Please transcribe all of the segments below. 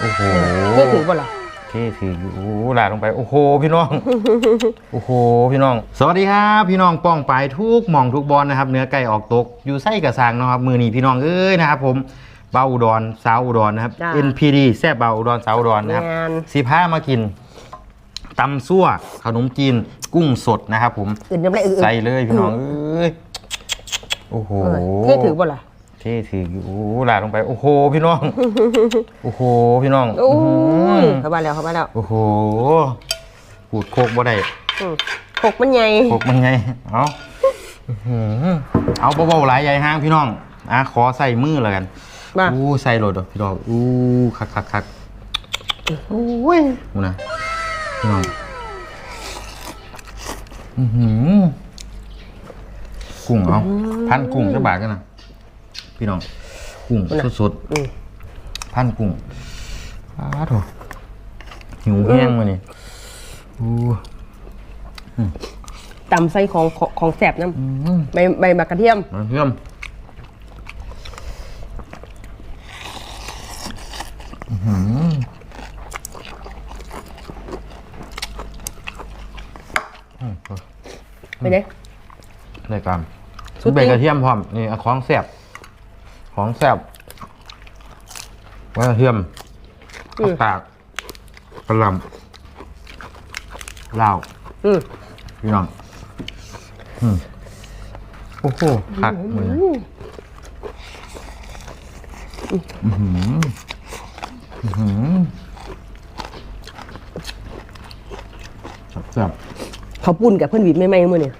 โอ้โหเพื่อถือบ่ล่ะเท่ถืออยู่โอ้โหลาดลงไปโอ้โหพี่น้องโอ้โหพี่น้อง สวัสดีครับพี่น้องป้องไปายทุกหมองทุกบอลนะครับ เนื้อไก่ออกตกอยู่ไส้กระสังเนาะครับมือนี้พี่น้องเอ้ยนะครับผมเบาอุดรสาวอุดรนะครับ จ้า NPD แซ่บเบาอุดรสาวอุดรนะครับงานสีผ้ามากินตำซั่วขนมจีนกุ้งสดนะครับผม อื่นยังไม่อื่นใส่เลยพี่น้องเอ้ย โอ้โหเออเพื่อถือบ่ล่ะเท่ถืออยู่โอ้โหลาดลงไป โอ้โหพี่น้อง โอ้โหพี่น้องโอ้อื้อหืยอเข้ามาแล้วเข้ามาแล้วโอ้โหปูดโคกบ่ได้อืมหกมันใหญ่โคกมันไงเอาอื้อหือเอาเบาๆหลายใหญ่ห้างพี่น้องอะขอใส่มือแล้วกันมาอู้ใส่โหลดเด้อพี่น้องอู้คักคักคักโอ้ยดูนะพี่น้องอือหือกุ้งเอาพันกุ้งจะบาทกันนะ พี่น้อง กุ้งสดอืมๆพันกุ้งอ้าโถหิวแห้งมานี่อู้ตำใส่ของของของแสบน้อืมำใบใบมะกระเทียมมาเพื่อมอื้อหือไปเด้รายการสุดใบจริงกระเทียมพร้อมนี่เอาของแซ่บ ของแซ่บใบกระเทียมผักกาดกระหลำลาวอืมพี่น้องอืมโอ้โหคักมืออื้อหืออื้อหือแซ่บเขาวปุ้นกับเพื่อนหวีดไม่ไหมมือเนี่ย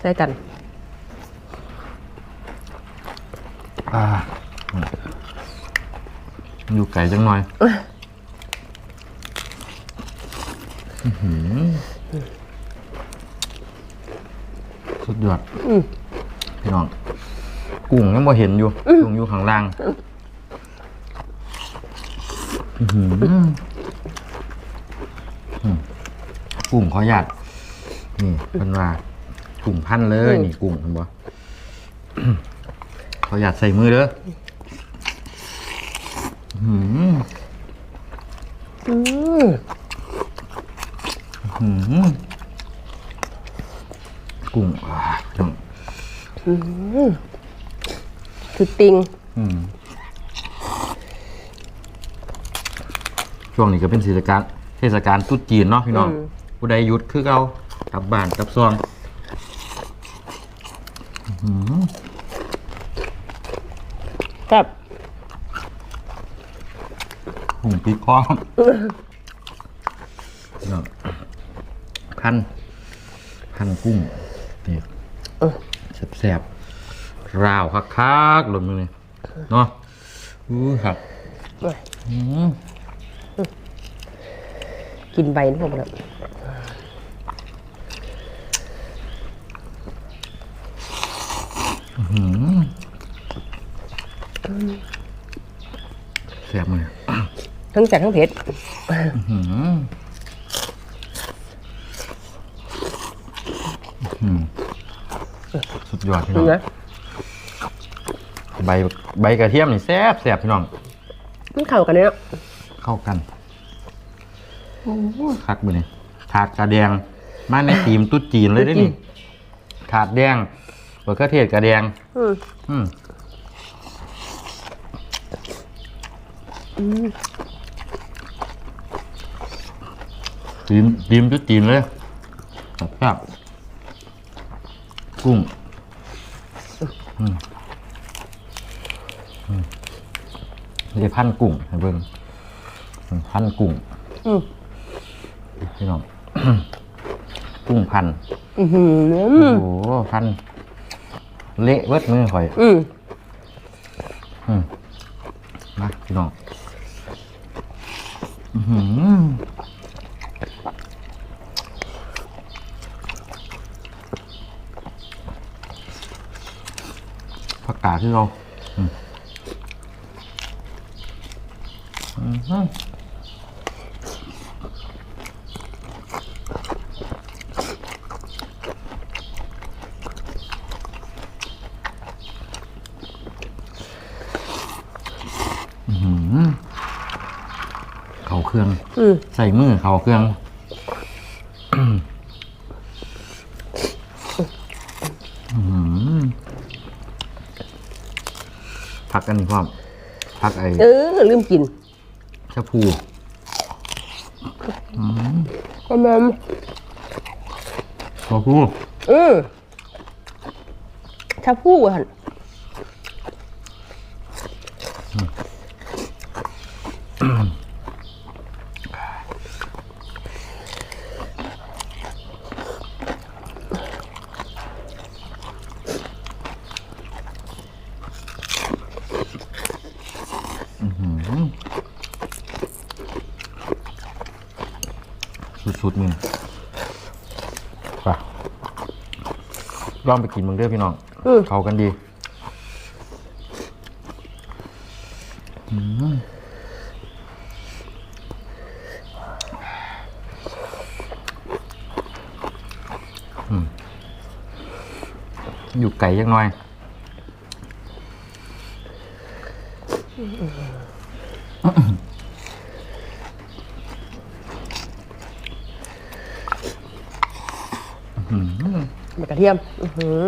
ใส่กัน ๆ อ่าอยู่ไก่จังหน่อยอื้อหือสุดยอดอืมพี่น้อง กุ้งยังบ่เห็นอยู่กุ้งอยู่ข้างล่างอื้อหืออืมกุ้งขอหยาดนี่เป็นว่ากุ้งพันเลย นี่กุ้งเห็นบ่ ขอหยาดใส่มือเด้ออื้อหืออืมอื้อหือกุ้งอ่าพี่น้องคือติงอืมช่วงนี้ก็เป็นเทศกาลเทศกาลตรุษจีนเนาะพี่น้องผู้ใดหยุดคือเอากลับบ้านกลับซองอื้อหือ ครับหุ่งปีกคอพี่น้องพัน พันกุ้งนี่เออแซ่บๆราวคักๆหล่นมือนี่เนาะอู้ครับโอ้ยอืมกินใบนี่ผมแล้ว แซ่บมือทั้งแสบทั้งเผ็ดหืมอืมสุดยอดพี่น้ดูองนะใบใบกระเทียมนี่แซ่บแซ่บพี่น้องมันเข้ากันเนี่ยเข้ากันคักมือนี่ถาดกระแดง มาในทีมตุ๊ดจีนเลยได้อนี่ถาดแดงมะเขือเทศกระแดง อืม อืมทีมทีมตุ๊ดจีนเลยแบบแบบกุ้งอืมอืมไม่ได้พันกุ้งให้เบิ่งอืมพันกุ้งอืมพี่น้องกุ้งพันอือหือโอ้โหพัน เละเวิดมือข่อยอืมอืมมาพี่น้อง อื้อหือผักกาดที่เราอืมอื้อหืออื้อหือ เค รื่อง อืมใส่มือเขาเครื่อง อื้อหือพักกันนี่พ่อมพักไอ้เออลืมกินชะพูก็แม่นชะพู อืมถ้าพูดหั่น สุดๆมึงไปลองไปกินมึงเด้อพี่น้องอืมเข้ากันดีอืมอยู่ไก่ยังน้อย มะกระเทียมอื้อหือ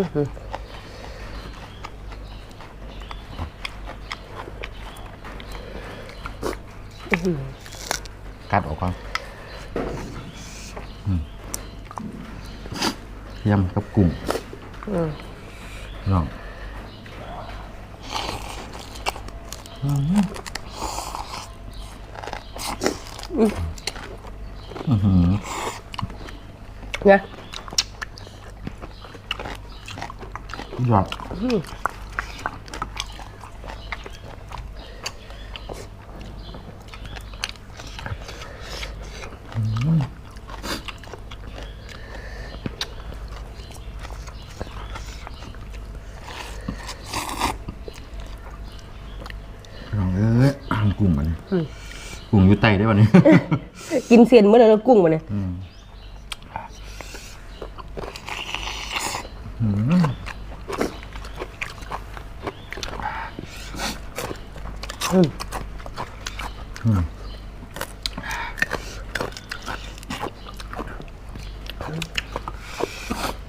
กัดออกก่อนอืมยำกับกุ้งอืมน้องอื้อหือ เนี่ย ยอดน้องเอ้ยกุ้งมันกุ้งอยู่ไตได้ป่ะเนี่ย กินเซียนเมื่อไหร่แล้วกุ้งมาเนี่ย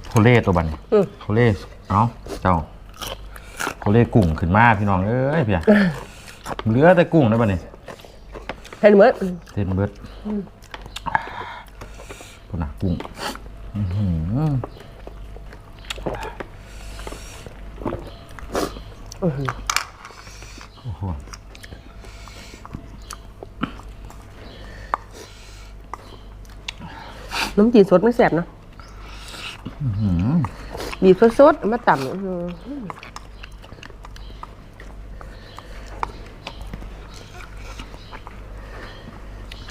โคเล่ตัวบัดนอืม โคเล่เอ้าเจ้าโคเล่กุ้งขึ้นมาพี่น้องเอ้ยพี่อะเหลือแต่กุ้งได้ป่ะเนี่ยเห็นเหมือนเส้นเบิดตัวหนักกุ้งอื้อหือโอ้โห น้ำจีนสดไม่แสบเนาะบีบสดๆเอามาต่ำอื้อหือ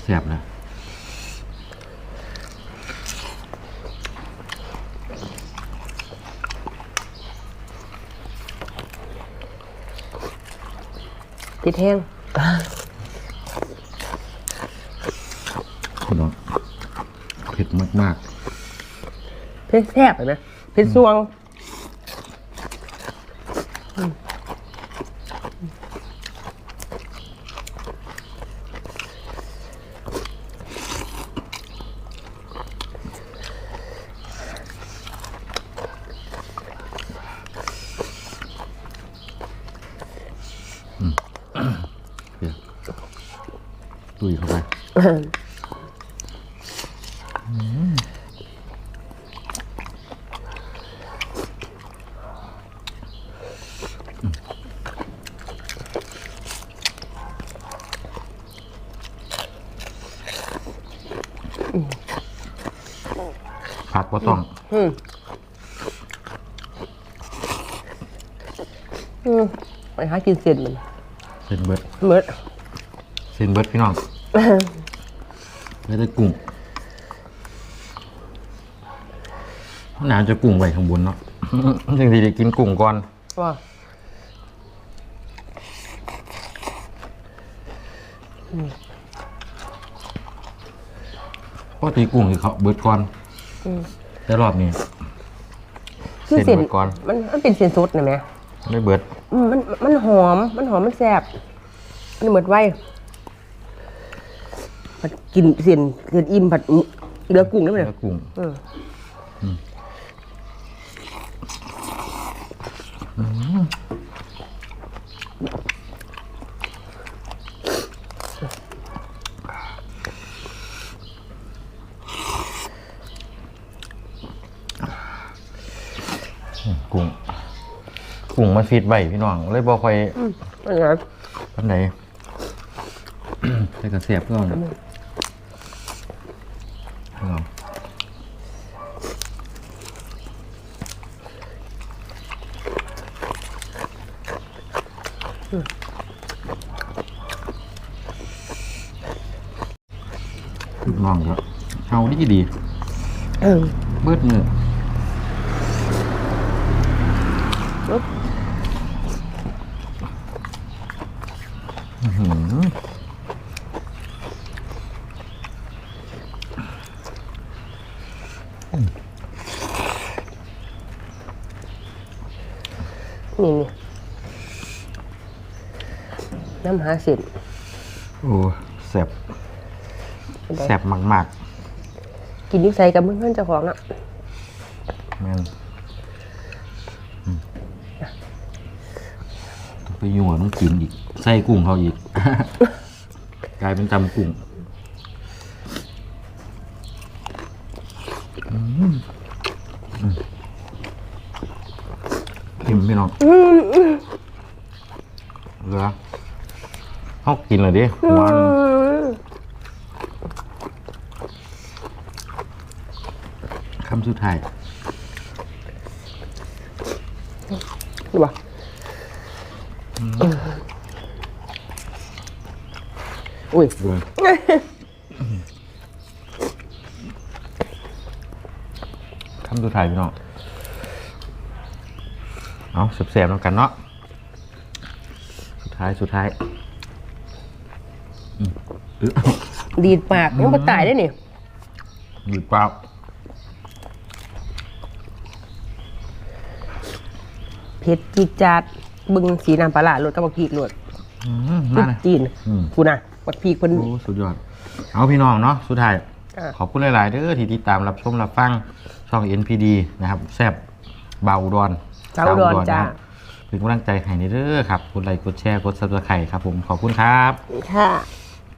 เสียบเลยติดแห้ง พี่น้องเผ็ดมาก เผ็ด แซ่บเลยนะเผ็ดซวงๆเดี๋ยวตุยเข้าไป ผักก็ต้องอืมอืมไปหากินเส้นมันเส้นเบิดเหมือนเส้นเบิดพี่น้องไม่ได้กุ้งน่าจะกุ้งไว้ข้างบนเนาะจริงๆได้กินกุ้งก่อน ว่าปกติกุ้งที่เขาเบิดก่อน แต่รอบนี้คือเส้นเส้นเบิดก่อนมันมันเป็นเส้นสดนะแม่ไม่เบิดอืมมันมันหอม มันหอมมันแซ่บมันเหมือนไว้ผัดกินเส้นเกินอิ่มผัดเหลือกุ้งได้ไหมเนื้เนี่ยอกุ้ง เออ กุ้งกุ้งมันฟิตไว้พี่น้อง เลยบ่ค่อยอืมอันนี้ปานใดใส่กระเสียบเพื่อนนะเอาลูกน้องก็เอาดีดีเออเบิดมือ ปึ๊บอื้อหือนี่นี่น้ำหาเส้นโอ้แสบแสบมากกินนิ้วใส่กับเพื่อนๆเจ้าของอะๆแม่นอืมต้อง ไปยั่วมันกินอีกใส่กุ้งเขาอีก กลายเป็นตำกุ้งอืมอืมกินพี่น้องเหลือเขากินเลยดิหัวมันคำสุดท้าย ดูป่ะ อุ้ยด้วยคำสุดท้ายพี่น้องเอาเสียบๆแล้วกันเนาะสุดท้ายสุดท้ายอืมอึ๊ะดีดปากยังมาตายได้นี่หยุดเปล่าเผ็ดจีดจาดบึงสีน้ำปลาหลาดรสกับบักพริกรสอืมจุนั่ดนนะจีนอืมกูน่ะ บักพริกเพิ่น โอ้สุดยอด เอาพี่น้องเนาะสุดท้าย อะ ขอบคุณหลาย ๆ เด้อที่ติดตามรับชมรับฟังช่อง NPD นะครับแซบเบาอุดอนเบาอุดรจ้า นะครับเป็นกำลังใจให้ในเด้อครับกดไลค์กดแชร์กดซับสไครต์ครับผมขอบคุณครับ ค่ะ